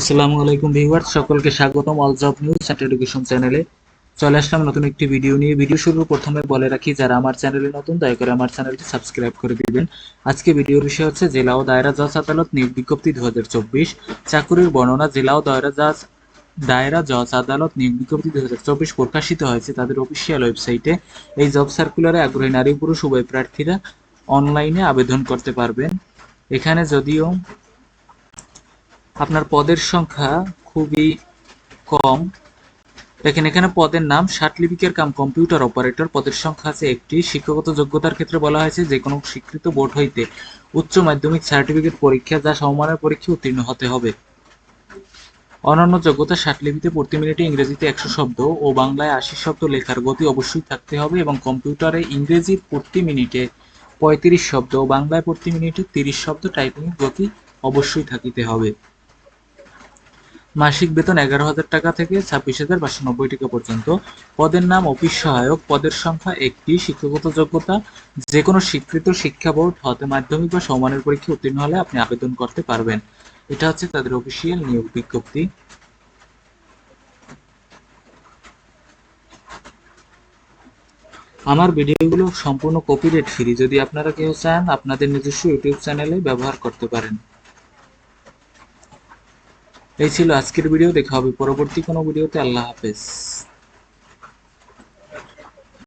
আসসালামু আলাইকুম ভিউয়ার্স, সকলকে স্বাগতম all job news and education চ্যানেলে। চলে আসলাম নতুন একটি ভিডিও নিয়ে। ভিডিও শুরুর প্রথমে বলে রাখি, যারা আমার চ্যানেলে নতুন, দয়া করে আমার চ্যানেলটি সাবস্ক্রাইব করে দিবেন। আজকে ভিডিওর বিষয় হচ্ছে জেলা ও দায়রা জজ আদালত নিয়োগ বিজ্ঞপ্তি দু চাকুরির বর্ণনা, জেলা ও দায়রা জজ দায়রা জজ আদালত নিয়োগ বিজ্ঞপ্তি দু হাজার চব্বিশ প্রকাশিত হয়েছে তাদের অফিসিয়াল ওয়েবসাইটে এই জব সার্কুলারে আগ্রহী নারী পুরুষ, উভয় প্রার্থীরা অনলাইনে আবেদন করতে পারবেন। এখানে যদিও আপনার পদের সংখ্যা খুবই কম। দেখেন, এখানে পদের নাম লিপিকের কাম কম্পিউটার অপারেটর। পদের সংখ্যা আছে একটি। শিক্ষাগত যোগ্যতার ক্ষেত্রে বলা হয়েছে যে কোনো স্বীকৃত বোর্ড হইতে উচ্চ মাধ্যমিক সার্টিফিকেট পরীক্ষা যা সমমানের পরীক্ষা উত্তীর্ণ হতে হবে। অন্যান্য যোগ্যতা লিপিতে প্রতি মিনিটে ইংরেজিতে একশো শব্দ ও বাংলায় আশি শব্দ লেখার গতি অবশ্যই থাকতে হবে এবং কম্পিউটারে ইংরেজি প্রতি মিনিটে পঁয়ত্রিশ শব্দ ও বাংলায় প্রতি মিনিটে তিরিশ শব্দ টাইপিংয়ের গতি অবশ্যই থাকিতে হবে। মাসিক বেতন এগারো হাজার টাকা থেকে ছাব্বিশ হাজার পাঁচশো নব্বই টাকা পর্যন্ত। পদের নাম অফিস সহায়ক। পদের সংখ্যা একটি। শিক্ষাগত যোগ্যতা যে কোনো স্বীকৃত শিক্ষা বোর্ড, হতে মাধ্যমিক বা সমানের পরীক্ষা উত্তীর্ণ হলে আপনি আবেদন করতে পারবেন। এটা হচ্ছে তাদের অফিসিয়াল নিয়োগ বিজ্ঞপ্তি। আমার ভিডিওগুলো সম্পূর্ণ কপিরাইট ফ্রি যদি আপনারা কেউ চান, আপনাদের নিজস্ব ইউটিউব চ্যানেলে ব্যবহার করতে পারেন। এই ছিল আজকের ভিডিও। দেখা হবে পরবর্তী কোনো ভিডিওতে। আল্লাহ হাফেজ।